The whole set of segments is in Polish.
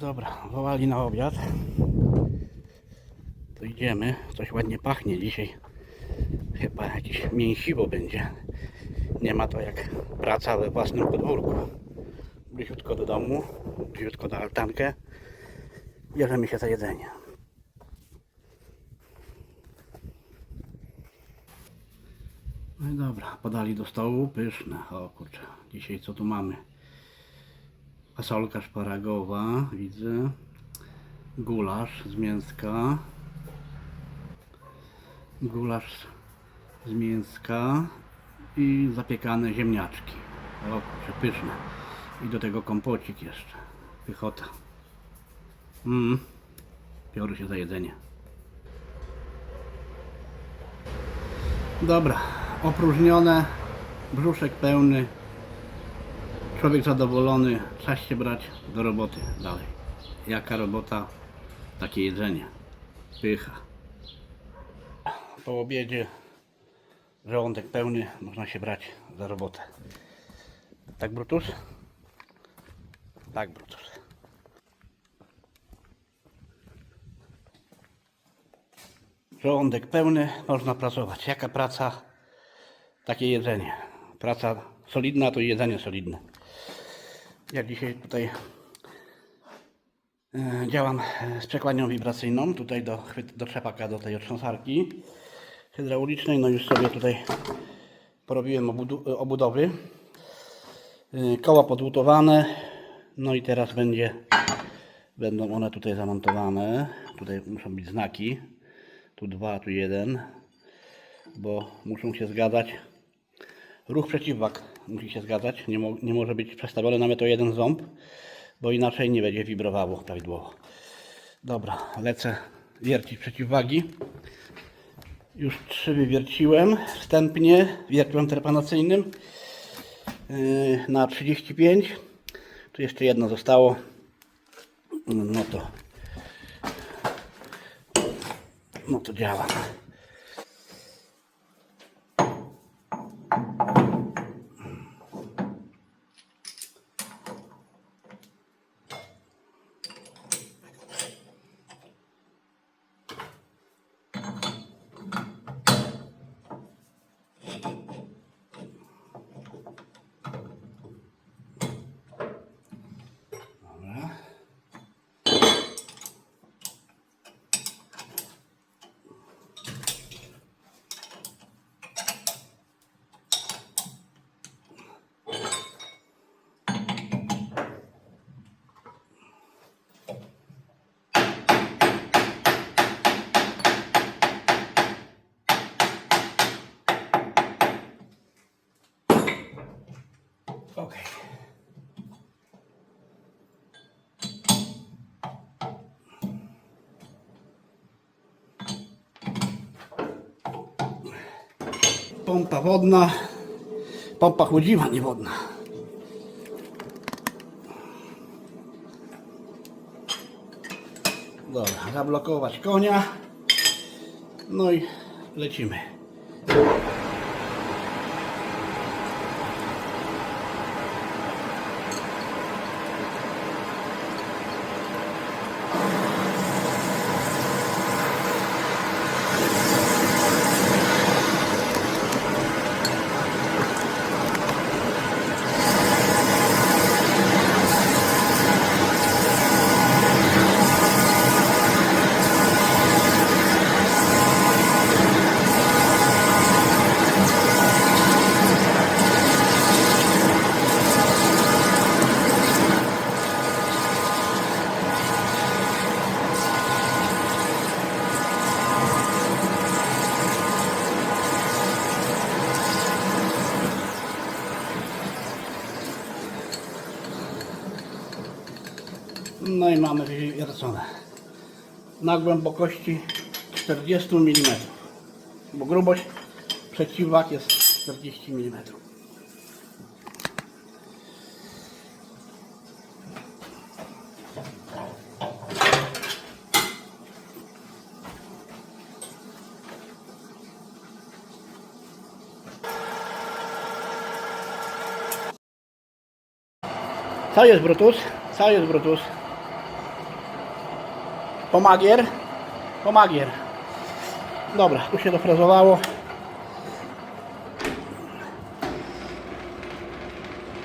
Dobra, wołali na obiad. To idziemy. Coś ładnie pachnie dzisiaj. Chyba jakieś mięsiwo będzie. Nie ma to jak praca we własnym podwórku. Bliziutko do domu, bliziutko na altankę. Bierzemy się za jedzenie. No i dobra, podali do stołu, pyszne. O kurczę, dzisiaj co tu mamy? Fasolka szparagowa, widzę. Gulasz z mięska. Gulasz z mięska i zapiekane ziemniaczki. O kurczę, pyszne. I do tego kompocik jeszcze. Pychota. Mmm. Biorę się za jedzenie. Dobra, opróżnione, brzuszek pełny, człowiek zadowolony, czas się brać do roboty dalej. Jaka robota, takie jedzenie. Pycha. Po obiedzie żołądek pełny, można się brać za robotę. Tak Brutus? Tak Brutus. Żołądek pełny, można pracować. Jaka praca, takie jedzenie. Praca solidna to jedzenie solidne. Ja dzisiaj tutaj e, działam e, z przekładnią wibracyjną, tutaj do, do trzepaka, do tej otrząsarki hydraulicznej. No już sobie tutaj porobiłem e, obudowy. Koła podłutowane. No i teraz będzie, będą one tutaj zamontowane. Tutaj muszą być znaki. Tu dwa, tu jeden. Bo muszą się zgadzać Ruch przeciwwag musi się zgadzać. Nie, mo- nie może być przestawiony nawet o jeden ząb, bo inaczej nie będzie wibrowało prawidłowo. Dobra, lecę wiercić przeciwwagi. Już trzy wywierciłem wstępnie wiertłem trepanacyjnym yy, na 35. Tu jeszcze jedno zostało. No to no to działa. Okay. Pompa wodna. Pompa chłodziwa, nie wodna. Dobra, zablokować konia. No i lecimy. No i mamy wywiercone. Na głębokości 40 mm. Bo grubość przeciwwag jest 40 mm. Co jest Brutus? Co jest Brutus? Pomagier. Pomagier. Dobra, tu się dofrezowało.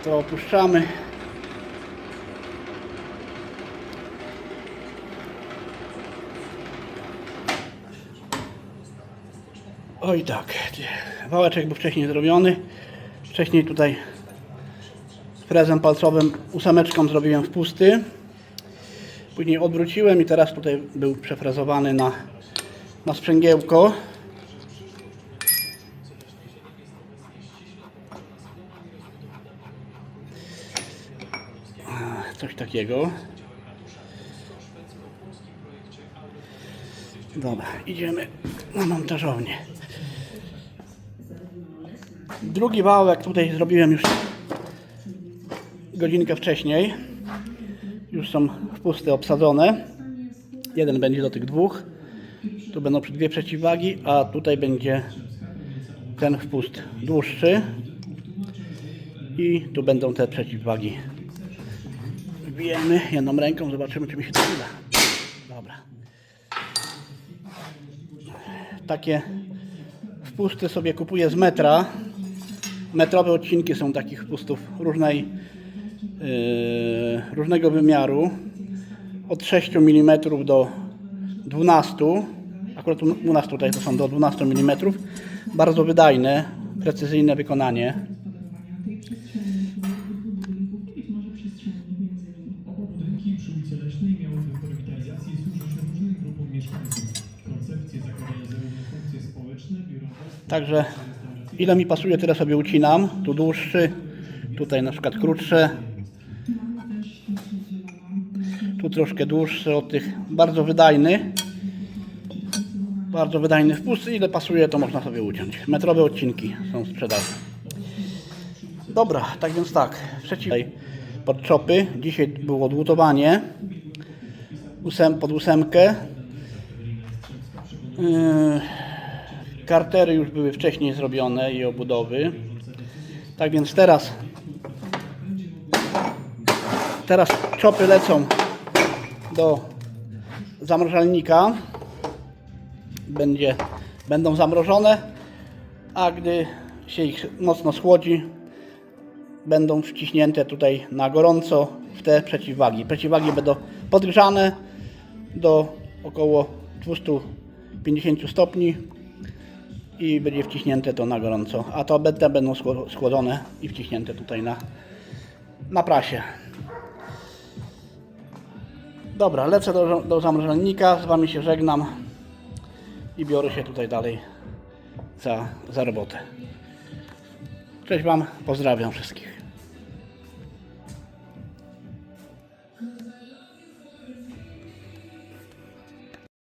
To opuszczamy. Oj tak, wałeczek był wcześniej zrobiony. Wcześniej tutaj frezem palcowym ósemeczką zrobiłem wpusty. Później odwróciłem i teraz tutaj był przefrezowany na, na sprzęgiełko. Coś takiego. Dobra, idziemy na montażownię. Drugi wałek tutaj zrobiłem już godzinkę wcześniej. Już są wpusty obsadzone. Jeden będzie do tych dwóch. Tu będą dwie przeciwwagi, a tutaj będzie ten wpust dłuższy. I tu będą te przeciwwagi. Wbijemy jedną ręką, zobaczymy czy mi się to uda. Dobra. Takie wpusty sobie kupuję z metra. Metrowe odcinki są takich wpustów różnej, różnego wymiaru. Od 6 mm do 12. Akurat u nas tutaj to są do 12 mm. Bardzo wydajne, precyzyjne wykonanie. Także ile mi pasuje, tyle sobie ucinam. Tu dłuższy, tutaj na przykład krótsze. Tu troszkę dłuższy od tych. Bardzo wydajny. Bardzo wydajny wpust. Ile pasuje, to można sobie uciąć. Metrowe odcinki są w sprzedaży. Dobra, tak więc tak. Przeciw pod czopy. Dzisiaj było odłutowanie. Ósem, pod ósemkę. Yy, Kartery już były wcześniej zrobione i obudowy. Tak więc teraz teraz czopy lecą do zamrażalnika. Będzie, będą zamrożone, a gdy się ich mocno schłodzi, będą wciśnięte tutaj na gorąco w te przeciwwagi. Przeciwwagi będą podgrzane do około 250 stopni i będzie wciśnięte to na gorąco. A to będą schło- schłodzone i wciśnięte tutaj na, na prasie. Dobra, lecę do, do zamrażalnika, z Wami się żegnam i biorę się tutaj dalej za, za robotę. Cześć Wam, pozdrawiam wszystkich.